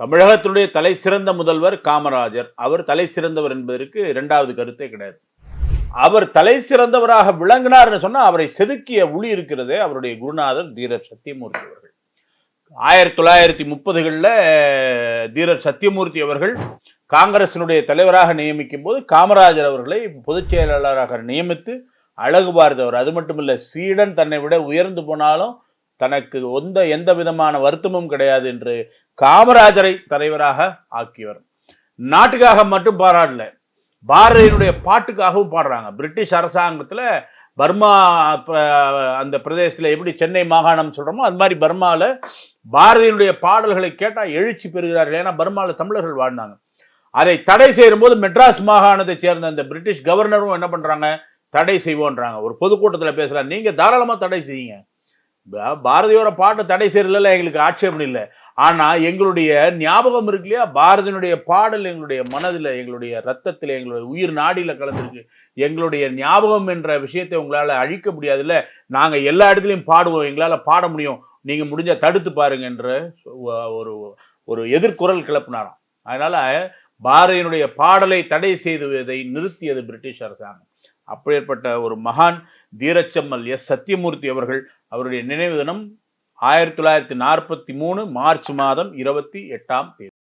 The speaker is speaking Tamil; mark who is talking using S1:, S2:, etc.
S1: தமிழகத்தினுடைய தலை சிறந்த முதல்வர் காமராஜர். அவர் தலை சிறந்தவர் என்பதற்கு இரண்டாவது கருத்தே கிடையாது. அவர் தலை சிறந்தவராக விளங்கினார்னு சொன்னால் அவரை செதுக்கிய உளி இருக்கிறதே அவருடைய குருநாதர் தீரர் சத்தியமூர்த்தி அவர்கள். ஆயிரத்தி தொள்ளாயிரத்தி முப்பதுகளில் தீரர் சத்தியமூர்த்தி அவர்கள் காங்கிரசினுடைய தலைவராக நியமிக்கும் போது காமராஜர் அவர்களை பொதுச் செயலாளராக நியமித்து அழகு பார்த்தவர் அது மட்டுமில்ல சீடன் தன்னை விட உயர்ந்து போனாலும் தனக்கு எந்த எந்த விதமான வருத்தமும் கிடையாது என்று காமராஜரை தலைவராக ஆக்கியவர். நாட்டுக்காக மட்டும் பாராடல பாரதியினுடைய பாட்டுக்காகவும் பாடுறாங்க. பிரிட்டிஷ் அரசாங்கத்தில் பர்மா அந்த பிரதேசத்தில் எப்படி சென்னை மாகாணம் சொல்கிறோமோ அது மாதிரி பர்மாவில் பாரதியினுடைய பாடல்களை கேட்டால் எழுச்சி பெறுகிறார்கள். ஏன்னா பர்மாவில் தமிழர்கள் வாழ்ந்தாங்க. அதை தடை செய்யும்போது மெட்ராஸ் மாகாணத்தை சேர்ந்த அந்த பிரிட்டிஷ் கவர்னரும் என்ன பண்ணுறாங்க தடை செய்வோன்றாங்க. ஒரு பொதுக்கூட்டத்தில் பேசுகிறாங்க நீங்கள் தாராளமாக தடை செய்யுங்க. பாரதியோட பாட்டு தடை செய்யறதுல எங்களுக்கு ஆட்சேபம் இல்லை. ஆனால் எங்களுடைய ஞாபகம் இருக்கு இல்லையா? பாரதியினுடைய பாடல் எங்களுடைய மனதில் எங்களுடைய ரத்தத்தில் எங்களுடைய உயிர் நாடியில் கலந்துருக்கு. எங்களுடைய ஞாபகம் என்ற விஷயத்தை உங்களால் அழிக்க முடியாதுல்ல. நாங்கள் எல்லா இடத்துலையும் பாடுவோம். எங்களால் பாட முடியும். நீங்கள் முடிஞ்சால் தடுத்து பாருங்க என்ற ஒரு ஒரு எதிர்குரல் கிளப்பினாராம். அதனால் பாரதியினுடைய பாடலை தடை செய்துவதை நிறுத்தியது பிரிட்டிஷ் அரசாங்கம். அப்படிப்பட்ட ஒரு மகான் தீரச்சம்மல் எஸ். சத்தியமூர்த்தி அவர்கள் அவருடைய நினைவு தினம் ஆயிரத்தி தொள்ளாயிரத்தி நாற்பத்தி மூணு மார்ச் மாதம் இருபத்தி எட்டாம் தேதி.